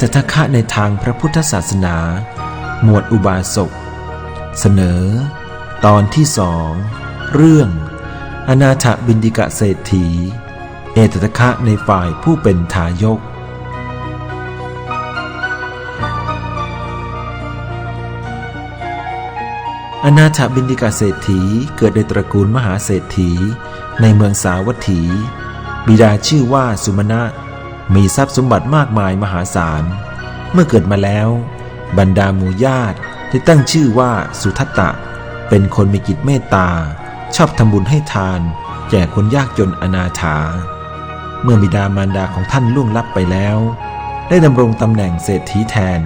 ตทคะในทางพระพุทธศาสนา หมวดอุบาสก เสนอ ตอนที่สองเรื่อง อนาถบินดิกะเศรษฐี เอตทคะในฝ่ายผู้เป็นทายก อนาถบินดิกาเศรษฐีเกิดในตระกูลมหาเศรษฐีในเมืองสาวัตถี บิดาชื่อว่าสุมาณะ มีทรัพย์สมบัติมากมายมหาศาล เมื่อเกิดมาแล้ว บรรดาหมู่ญาติได้ตั้งชื่อว่าสุทัตตะ เป็นคนมีจิตเมตตา ชอบทำบุญให้ทาน แก่คนยากจนอนาถา เมื่อบิดามารดาของท่านล่วงลับไปแล้ว ได้ดำรงตำแหน่งเศรษฐีแทน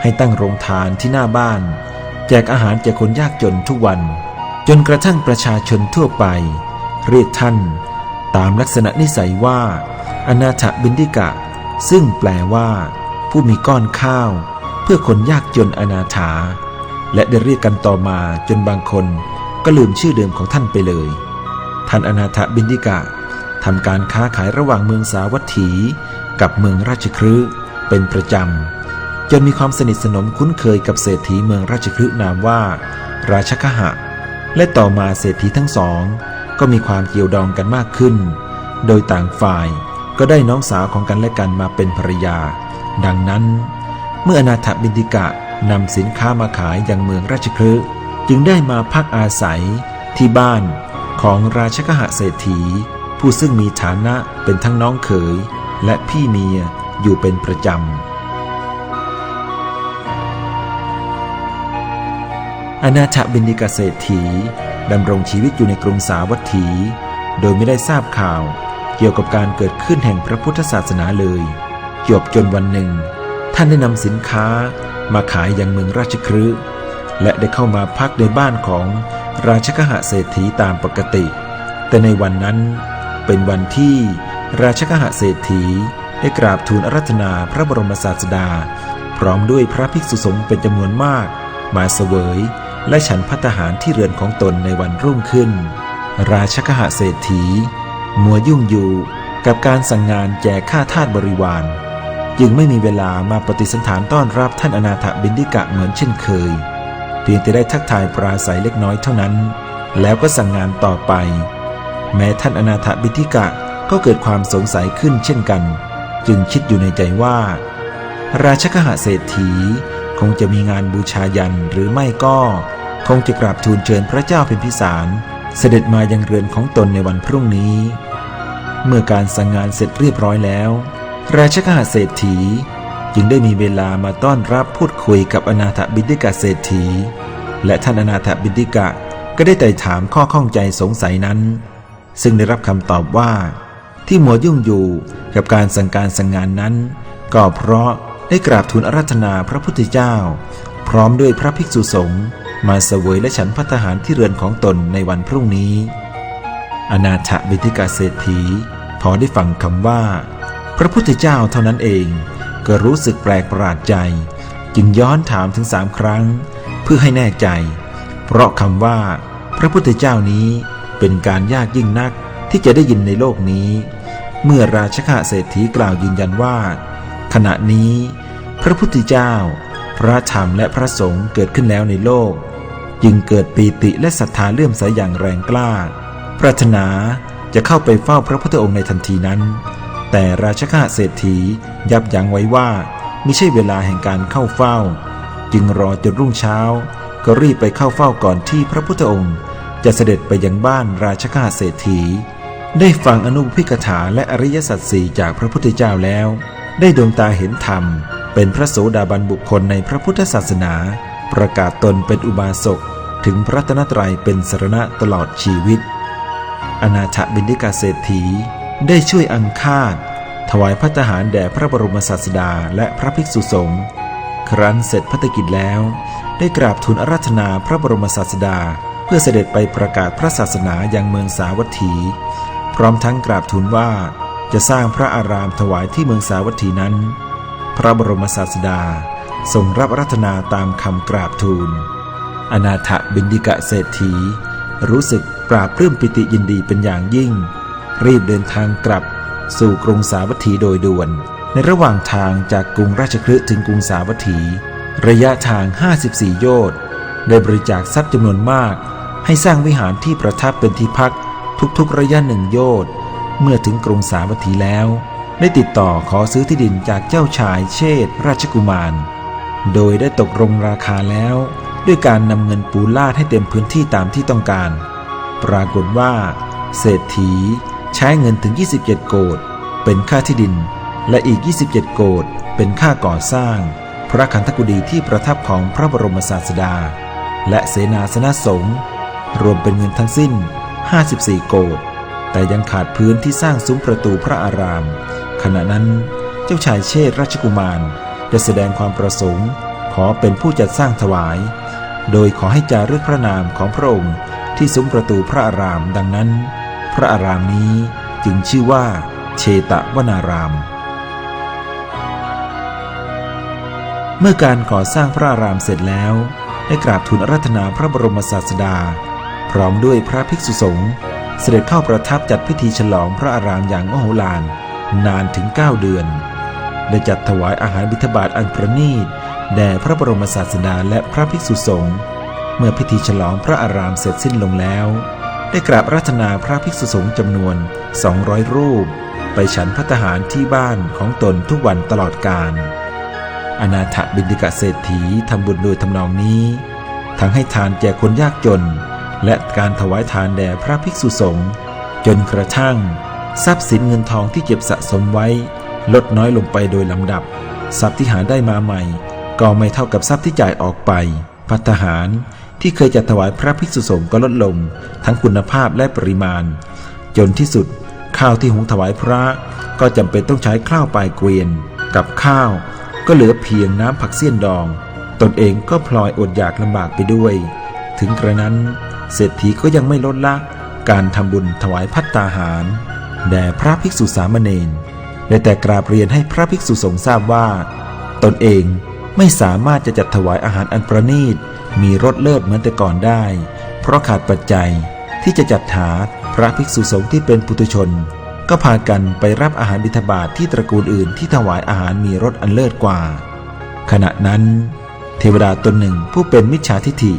ให้ตั้งโรงทานที่หน้าบ้าน แจกอาหารแก่คนยากจนทุกวัน จนกระทั่งประชาชนทั่วไป เรียกท่าน ตามลักษณะนิสัยว่า อนาถบินดิกะ ซึ่งแปลว่า ผู้มีก้อนข้าว เพื่อคนยากจนอนาถา และได้เรียกกันต่อมาจนบางคนก็ลืมชื่อเดิมของท่านไปเลย ท่านอนาถบินดิกะทำการค้าขายระหว่างเมืองสาวัตถี กับเมืองราชครืเป็นประจำจนมีความสนิทสนมคุ้นเคยกับเศรษฐีเมืองราชคฤห์นามว่า ราชคหะ และต่อมาเศรษฐีทั้งสอง ก็มีความเกี่ยวดองกันมากขึ้น โดยต่างฝ่าย ก็ได้น้องสาวของกันและกันมาเป็นภรรยา ดังนั้น เมื่ออนาถบินดิกะนำสินค้ามาขายยังเมืองราชคฤห์จึงได้มาพักอาศัยที่บ้านของราชคหะเศรษฐี ผู้ซึ่งมีฐานะเป็นทั้งน้องเขย และพี่เมียอยู่เป็นประจำอนาถบินิกาเศรษฐีดำรงชีวิตอยู่ในกรุงสาวัตถี โดยไม่ได้ทราบข่าว เกี่ยวกับการเกิดขึ้นแห่งพระพุทธศาสนาเลยจบจนวันหนึ่ง ท่านได้นำสินค้ามาขายยังเมืองราชครืและได้เข้ามาพักในบ้านของราชกหะเศรษฐีตามปกติ แต่ในวันนั้นเป็นวันที่ราชกหะเศรษฐีได้กราบทูลอารัธนาพระบรมศาสดา พร้อมด้วยพระภิกษุสงฆ์เป็นจำนวนมาก มาเสวย และฉันพัตหารที่เรือนของตนในวันรุ่งขึ้น ราชกหะเศรษฐี มัวยุ่งอยู่กับการสั่งงานแจกข้าทาสบริวาร จึงไม่มีเวลามาปฏิสันถานต้อนรับท่านอนาถบินดิกะเหมือนเช่นเคย เพียงแต่ได้ทักทายปราศัยเล็กน้อยเท่านั้น แล้วก็สั่งงานต่อไป แม้ท่านอนาถบินดิกะก็เกิดความสงสัยขึ้นเช่นกัน จึงคิดอยู่ในใจว่า ราชกหะเศรษฐีคงจะมีงานบูชายันหรือไม่ก็ คงจะกราบทูลเชิญพระเจ้าเป็นพิสาร เสด็จมายังเรือนของตนในวันพรุ่งนี้ เมื่อการสั่งงานเสร็จเรียบร้อยแล้ว ราชกหะเศรษฐีจึงได้มีเวลามาต้อนรับพูดคุยกับอนาถบิดิกะเศรษฐี และท่านอนาถบิดิกะก็ได้ไต่ถามข้อข้องใจสงสัยนั้น ซึ่งได้รับคำตอบว่า ที่มัวยุ่งอยู่กับการสั่งการสั่งงานนั้น ก็เพราะได้กราบทูลอารัธนาพระพุทธเจ้า พร้อมด้วยพระภิกษุสงฆ์ มาเสวยและฉันพัฒหารที่เรือนของตนในวันพรุ่งนี้ อนาถบิณฑิกาเศรษฐี พอได้ฟังคำว่า พระพุทธเจ้าเท่านั้นเอง ก็รู้สึกแปลกประหลาดใจ จึงย้อนถามถึงสามครั้ง เพื่อให้แน่ใจ เพราะคำว่า พระพุทธเจ้านี้เป็นการยากยิ่งนักที่จะได้ยินในโลกนี้ เมื่อราชกะเศรษฐีกล่าวยืนยันว่า ขณะนี้ พระพุทธเจ้า พระธรรมและพระสงฆ์เกิดขึ้นแล้วในโลก จึงเกิดปีติและศรัทธาเลื่อมใสอย่างแรงกล้า ปรารถนาจะเข้าไปเฝ้าพระพุทธองค์ในทันทีนั้น แต่ราชกะเศรษฐียับยั้งไว้ว่าไม่ใช่เวลาแห่งการเข้าเฝ้า จึงรอจนรุ่งเช้า ก็รีบไปเข้าเฝ้าก่อนที่พระพุทธองค์ จะเสด็จไปยังบ้านราชกะเศรษฐี ได้ฟังอนุพิกถาและอริยสัจสี่จากพระพุทธเจ้าแล้ว ได้ดวงตาเห็นธรรม เป็นพระโสดาบันบุคคลในพระพุทธศาสนา ประกาศตนเป็นอุบาสกถึงพระตนตรัยเป็นสรณะตลอดชีวิต อนาถบินิกาเศรษฐีได้ช่วยอังคาดถวายพระทหารแด่พระบรมศาสดาและพระภิกษุสงฆ์ครั้นเสร็จพัฒกิจแล้ว ได้กราบทูลอาราธนาพระบรมศาสดา เพื่อเสด็จไปประกาศพระศาสนายังเมืองสาวัตถี พร้อมทั้งกราบทูลว่าจะสร้างพระอารามถวายที่เมืองสาวัตถีนั้น พระบรมศาสดา ทรงรับรัธนาตามคำกราบทูล อนาถบินดิกะเศรษฐี รู้สึกปราบปลื้มปิติยินดีเป็นอย่างยิ่ง รีบเดินทางกลับสู่กรุงสาวัตถีโดยด่วน ในระหว่างทางจากกรุงราชคฤห์ถึงกรุงสาวัตถี ระยะทาง 54 โยชน์ได้บริจาคทรัพย์จำนวนมาก ให้สร้างวิหารที่ประทับเป็นที่พักทุกๆระยะหนึ่งโยชน์เมื่อถึงกรุงสาวัตถีแล้ว ได้ติดต่อขอซื้อที่ดินจากเจ้าชายเชษฐราชกุมาร โดยได้ตกลงราคาแล้ว ด้วยการนำเงินปูลาดให้เต็มพื้นที่ตามที่ต้องการ ปรากฏว่า เศรษฐีใช้เงินถึง 27 โกดเป็นค่าที่ดิน และอีก 27 โกดเป็นค่าก่อสร้าง พระคันธกุฎีที่ประทับของพระบรมศาสดา และเสนาสนะสงฆ์รวมเป็นเงินทั้งสิ้น 54 โกดแต่ยังขาดพื้นที่สร้างซุ้มประตูพระอาราม ขณะนั้นเจ้าชายเชษราชกุมาร ได้แสดงความประสงค์ ขอเป็นผู้จัดสร้างถวาย โดยขอให้จารึกพระนามของพระองค์ที่ซุ้มประตูพระอารามดังนั้น พระอารามนี้จึงชื่อว่า เชตวนาราม เมื่อการก่อสร้างพระอารามเสร็จแล้ว ได้กราบทูลราธนาพระบรมศาสดา พร้อมด้วยพระภิกษุสงฆ์เสด็จเข้าประทับจัดพิธีฉลองพระอารามอย่างมโหฬารนานถึง 9 เดือน ได้จัดถวายอาหารบิณฑบาตอันประณีตแด่พระบรมศาสดาและพระภิกษุสงฆ์เมื่อพิธีฉลองพระอารามเสร็จสิ้นลงแล้ว ได้กราบรัตนาพระภิกษุสงฆ์จำนวน 200 รูป ไปฉันพัตหารที่บ้านของตนทุกวันตลอดกาลอนาถบินดิกะเศรษฐีทำบุญโดยทำนองนี้ ทั้งให้ทานแก่คนยากจน และการถวายทานแด่พระภิกษุสงฆ์จนกระทั่ง ทรัพย์สินเงินทองที่เก็บสะสมไว้ ลดน้อยลงไปโดยลำดับ ทรัพย์ที่หาได้มาใหม่ ก็ไม่เท่ากับทรัพย์ที่จ่ายออกไป พัฒหารที่เคยจัดถวายพระภิกษุสงฆ์ก็ลดลง ทั้งคุณภาพและปริมาณ จนที่สุด ข้าวที่หุงถวายพระ ก็จำเป็นต้องใช้ข้าวปลายเกวียน กับข้าว ก็เหลือเพียงน้ำผักเสี้ยนดอง ตนเองก็พลอยอดอยากลำบากไปด้วย ถึงกระนั้น เศรษฐีก็ยังไม่ลดละการทำบุญถวายพัตตาหาร แด่พระภิกษุสามเณร ได้แต่กราบเรียนให้พระภิกษุสงฆ์ทราบว่า ตนเองไม่สามารถจะจัดถวายอาหารอันประณีต มีรสเลิศเหมือนแต่ก่อนได้ เพราะขาดปัจจัยที่จะจัดหาพระภิกษุสงฆ์ที่เป็นปุถุชน ก็พากันไปรับอาหารบิณฑบาตทที่ตระกูลอื่นที่ถวายอาหารมีรสอันเลิศกว่า ขณะนั้น เทวดาตนหนึ่งผู้เป็นมิจฉาทิฐิ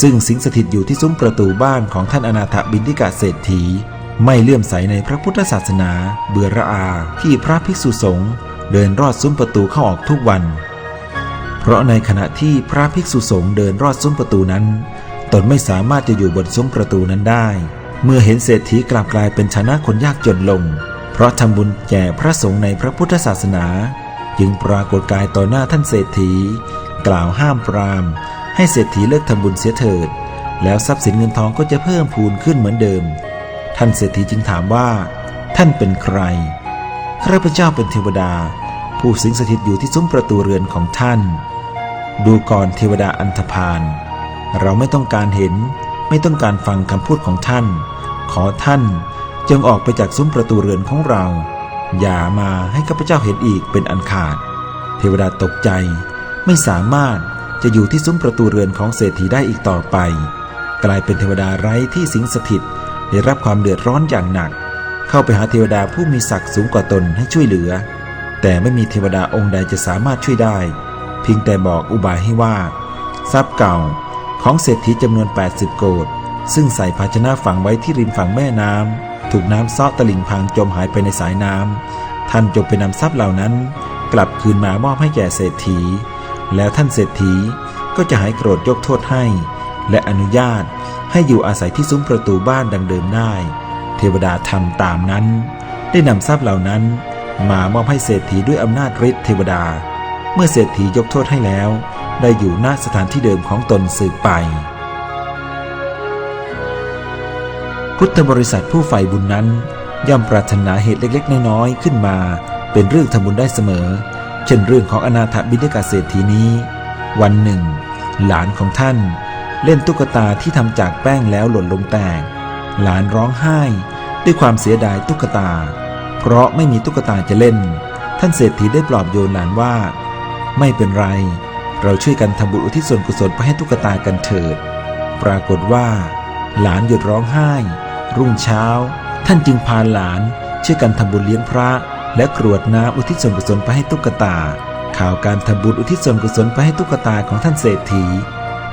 ซึ่งสิงสถิตอยู่ที่ซุ้มประตูบ้านของท่านอนาถบินทิกะเศรษฐี ไม่เลื่อมใสในพระพุทธศาสนา เบื่อระอาที่พระภิกษุสงฆ์เดินรอดซุ้มประตูเข้าออกทุกวัน เพราะในขณะที่พระภิกษุสงฆ์เดินรอดซุ้มประตูนั้น ตนไม่สามารถจะอยู่บนซุ้มประตูนั้นได้ เมื่อเห็นเศรษฐีกลับกลายเป็นชนะคนยากจนลง เพราะทำบุญแก่พระสงฆ์ในพระพุทธศาสนา จึงปรากฏกายต่อหน้าท่านเศรษฐี กล่าวห้ามปราม ให้เศรษฐีเลิกทำบุญเสียเถิด แล้วทรัพย์สินเงินทองก็จะเพิ่มพูนขึ้นเหมือนเดิม ท่านเศรษฐีจึงถามว่า ท่านเป็นใคร ข้าพเจ้าเป็นเทวดา ผู้สิงสถิตอยู่ที่ซุ้มประตูเรือนของท่าน ดูก่อนเทวดาอันธพาล เราไม่ต้องการเห็น ไม่ต้องการฟังคำพูดของท่าน ขอท่านจงออกไปจากซุ้มประตูเรือนของเรา อย่ามาให้ข้าพเจ้าเห็นอีกเป็นอันขาด เทวดาตกใจไม่สามารถจะอยู่ที่ซุ้มประตูเรือนของเศรษฐีได้อีกต่อไป กลายเป็นเทวดาไร้ที่สิงสถิต ได้รับความเดือดร้อนอย่างหนัก เข้าไปหาเทวดาผู้มีศักดิ์สูงกว่าตนให้ช่วยเหลือ แต่ไม่มีเทวดาองค์ใดจะสามารถช่วยได้ เพียงแต่บอกอุบายให้ว่า ทรัพย์เก่าของเศรษฐีจำนวน 80 โกดซึ่งใส่ภาชนะฝังไว้ที่ริมฝั่งแม่น้ำถูกน้ำซ้อตลิ่งพังจมหายไปในสายน้ำท่านจงไปนำทรัพย์เหล่านั้น กลับคืนมามอบให้แก่เศรษฐี แล้วท่านเศรษฐีก็จะหายโกรธยกโทษให้ และอนุญาตให้อยู่อาศัยที่ซุ้มประตูบ้านดังเดิมได้ เทวดาทำตามนั้น ได้นำทรัพย์เหล่านั้น มามอบให้เศรษฐีด้วยอำนาจฤทธิ์เทวดา เมื่อเศรษฐียกโทษให้แล้ว ได้อยู่ณสถานที่เดิมของตนสืบไป พุทธบริษัทผู้ใฝ่บุญนั้น ย่อมปรารถนาเหตุเล็กๆ น้อยๆขึ้นมา เป็นเรื่องทำบุญได้เสมอ เช่นเรื่องของอนาถบิณฑกาเศรษฐีนี้ วันหนึ่ง หลานของท่าน เล่นตุ๊กตาที่ทำจากแป้งแล้วหล่นลงแตก หลานร้องไห้ ด้วยความเสียดายตุ๊กตา เพราะไม่มีตุ๊กตาจะเล่น ท่านเศรษฐีได้ปลอบโยนหลานว่า ไม่เป็นไร เราช่วยกันทำบุญอุทิศส่วนกุศลไปให้ตุ๊กตากันเถิด ปรากฏว่า หลานหยุดร้องไห้ รุ่งเช้า ท่านจึงพาหลานช่วยกันทำบุญเลี้ยงพระ และกรวดน้ำอุทิศส่วนกุศลไปให้ตุ๊กตา ข่าวการทำบุญอุทิศส่วนกุศลไปให้ตุ๊กตาของท่านเศรษฐี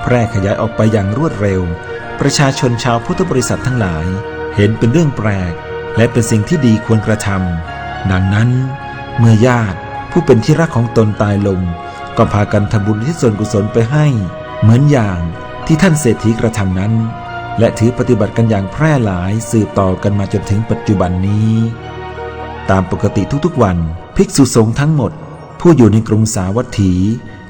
แพร่ขยายออกไปอย่างรวดเร็ว ประชาชนชาวพุทธบริษัททั้งหลาย เห็นเป็นเรื่องแปลก และเป็นสิ่งที่ดีควรกระทำดังนั้น เมื่อญาติผู้เป็นที่รักของตนตายลง ก็พากันทำบุญที่ส่วนกุศลไปให้ เหมือนอย่างที่ท่านเศรษฐีกระทำนั้น และถือปฏิบัติกันอย่างแพร่หลายสืบต่อกันมาจนถึงปัจจุบันนี้ ตามปกติทุกๆวัน ภิกษุสงฆ์ทั้งหมด ผู้อยู่ในกรุงสาวัตถี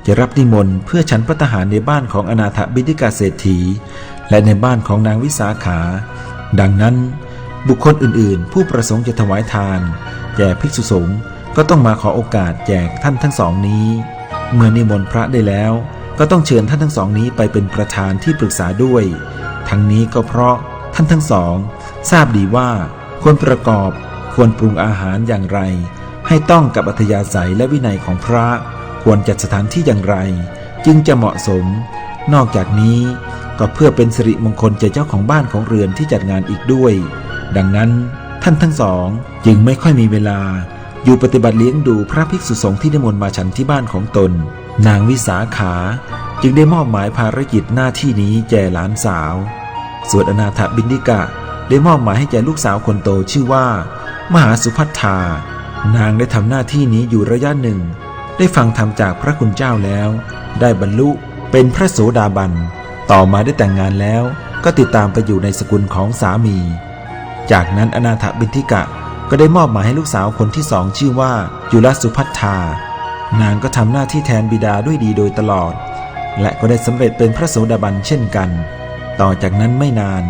จะรับนิมนต์เพื่อฉันพระทหารในบ้านของอนาถบิณฑิกาเศรษฐี และในบ้านของนางวิสาขา ดังนั้น บุคคลอื่นๆ ผู้ประสงค์จะถวายทานแก่ภิกษุสงฆ์ก็ต้องมาขอโอกาสแจกท่านทั้งสองนี้ เมื่อนิมนต์พระได้แล้ว ก็ต้องเชิญท่านทั้งสองนี้ไปเป็นประธานที่ปรึกษาด้วย ทั้งนี้ก็เพราะท่านทั้งสอง ทราบดีว่าควรประกอบควรปรุงอาหารอย่างไร ให้ต้องกับอัธยาศัยและวินัยของพระ ควรจัดสถานที่อย่างไร จึงจะเหมาะสม นอกจากนี้ก็เพื่อเป็นสิริมงคลแก่เจ้าของบ้านของเรือนที่จัดงานอีกด้วย ดังนั้นท่านทั้งสองจึงไม่ค่อยมีเวลา อยู่ปฏิบัติเลี้ยงดูพระภิกษุสงฆ์ที่นิมนต์มาฉันที่บ้านของตน นางวิสาขาจึงได้มอบหมายภารกิจหน้าที่นี้แก่หลานสาว ส่วนอนาถบิณฑิกะได้มอบหมายให้แก่ลูกสาวคนโตชื่อว่า มหาสุพัฒธานางได้ทำหน้าที่นี้อยู่ระยะหนึ่ง ได้ฟังธรรมจากพระคุณเจ้าแล้ว ได้บรรลุเป็นพระโสดาบัน ต่อมาได้แต่งงานแล้ว ก็ติดตามไปอยู่ในสกุลของสามี จากนั้นอนาถบิณฑิกะก็ได้มอบหมายให้ลูกสาวคนที่สองชื่อว่าจุลสุพัฒธานางก็ทำหน้าที่แทนบิดาด้วยดีโดยตลอด และก็ได้สำเร็จเป็นพระโสดาบันเช่นกัน ต่อจากนั้นไม่นาน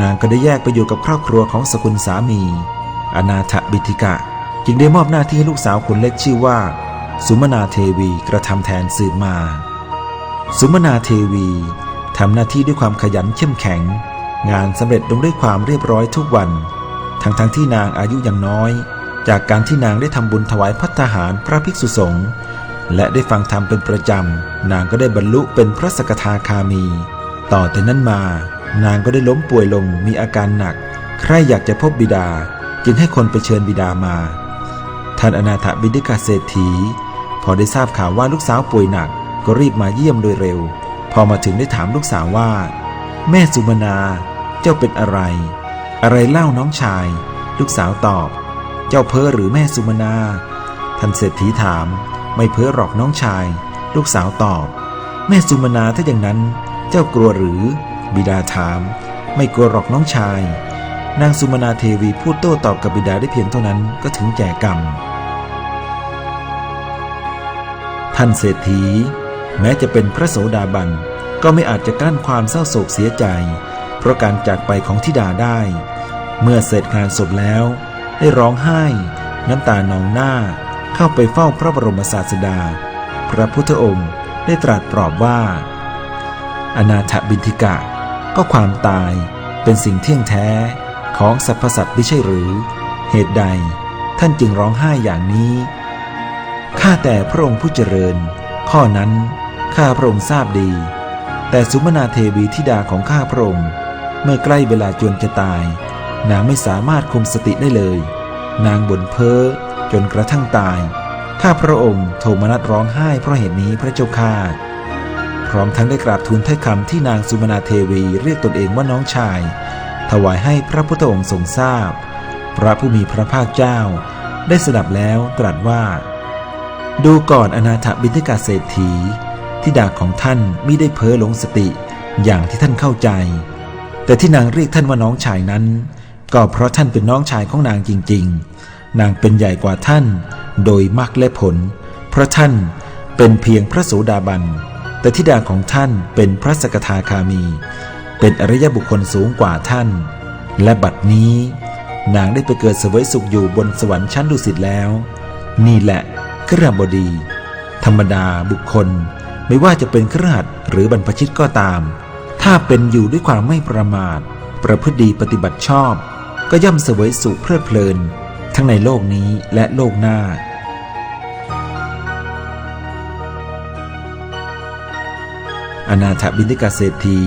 นางก็ได้แยกไปอยู่กับครอบครัวของสกุลสามี อนาถบิณฑิกะ จึงได้มอบหน้าที่ให้ลูกสาวคนเล็กชื่อว่า สุมนาเทวีกระทำแทนสืบมา สุมนาเทวีทำหน้าที่ด้วยความขยันเข้มแข็ง งานสำเร็จลงด้วยความเรียบร้อยทุกวัน ทั้งทั้งที่นางอายุยังน้อย จากการที่นางได้ทำบุญถวายพัฒหารพระภิกษุสงฆ์และได้ฟังธรรมเป็นประจำ นางก็ได้บรรลุเป็นพระสกทาคามี ต่อแต่นั้นมา นางก็ได้ล้มป่วยลงมีอาการหนัก ใครอยากจะพบบิดา จึงให้คนไปเชิญบิดามา ท่านอนาถบิณฑิกาเศรษฐี พอได้ทราบข่าวว่าลูกสาวป่วยหนักก็รีบมาเยี่ยมโดยเร็ว พอมาถึงได้ถามลูกสาวว่า แม่สุมนา เจ้าเป็นอะไร อะไรเล่าน้องชาย ลูกสาวตอบ เจ้าเพ้อหรือแม่สุมนา ท่านเศรษฐีถาม ไม่เพ้อหรอกน้องชาย ลูกสาวตอบ แม่สุมนาถ้าอย่างนั้น เจ้ากลัวหรือ บิดาถาม ไม่กลัวหรอกน้องชาย นางสุมนาเทวีพูดโต้ตอบกับบิดาได้เพียงเท่านั้นก็ถึงแก่กรรม ท่านเศรษฐี แม้จะเป็นพระโสดาบัน ก็ไม่อาจจะกลั้นความเศร้าโศกเสียใจ เพราะการจากไปของธิดาได้ เมื่อเสร็จงานศพแล้ว ได้ร้องไห้ น้ำตานองหน้า เข้าไปเฝ้าพระบรมศาสดา พระพุทธองค์ได้ตรัสปลอบว่า อนาถบินทิกะ ก็ความตายเป็นสิ่งเที่ยงแท้ของสรรพสัตว์ไม่ใช่หรือ เหตุใดท่านจึงร้องไห้อย่างนี้ ข้าแต่พระองค์ผู้เจริญ ข้อนั้นข้าพระองค์ทราบดี แต่สุมนาเทวีธิดาของข้าพระองค์เมื่อใกล้เวลาจวนจะตาย นางไม่สามารถคุมสติได้เลย นางบ่นเพ้อจนกระทั่งตาย ข้าพระองค์โทมนัสร้องไห้เพราะเหตุนี้พระเจ้าข้าพร้อมทั้งได้กราบทูลถ้อยคำที่นางสุมนาเทวีเรียกตนเองว่าน้องชาย ถวายให้พระพุทธองค์ทรงทราบ พระผู้มีพระภาคเจ้า ได้สดับแล้วตรัสว่า ดูก่อนอนาถบิณฑิกาเศรษฐีที่ดาของท่านมิได้เพ้อหลงสติอย่างที่ท่านเข้าใจ แต่ที่นางเรียกท่านว่าน้องชายนั้น ก็เพราะท่านเป็นน้องชายของนางจริง ๆ นางเป็นใหญ่กว่าท่าน โดยมรรคและผล เพราะท่านเป็นเพียงพระโสดาบัน แต่ที่ดาของท่านเป็นพระสกทาคามี เป็นอริยบุคคลสูงกว่าท่าน และบัดนี้ นางได้ไปเกิดเสวยสุขอยู่บนสวรรค์ชั้นดุสิตแล้ว นี่แหละ เครือบดี ธรรมดาบุคคล ไม่ว่าจะเป็นเครือขัดหรือบรรพชิตก็ตาม ถ้าเป็นอยู่ด้วยความไม่ประมาท ประพฤติดีปฏิบัติชอบ ก็ย่อมเสวยสุขเพลิดเพลิน ทั้งในโลกนี้และโลกหน้าอนาถบิณฑิกาเศรษฐี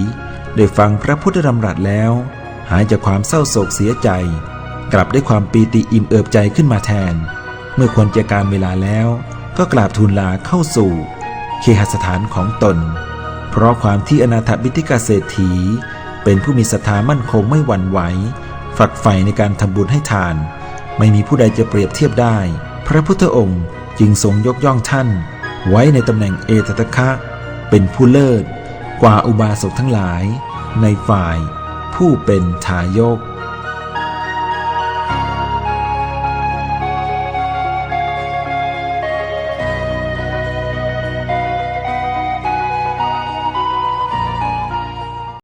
ได้ฟังพระพุทธดำรัสแล้ว หายจากความเศร้าโศกเสียใจ กลับได้ความปีติอิ่มเอิบใจขึ้นมาแทน มื่อควรเจการเวลาแล้ว ก็กราบทูลลาเข้าสู่เคหสถานของตน เพราะความที่อนาถบิณฑิกาเศรษฐี เป็นผู้มีศรัทธามั่นคงไม่หวั่นไหว ฝักใฝ่ในการทำบุญให้ทาน ไม่มีผู้ใดจะเปรียบเทียบได้ พระพุทธองค์จึงทรงยกย่องท่าน ไว้ในตำแหน่งเอตตะคะเป็นผู้เลิศ กว่าอุบาสกทั้งหลาย ในฝ่าย ผู้เป็นทายก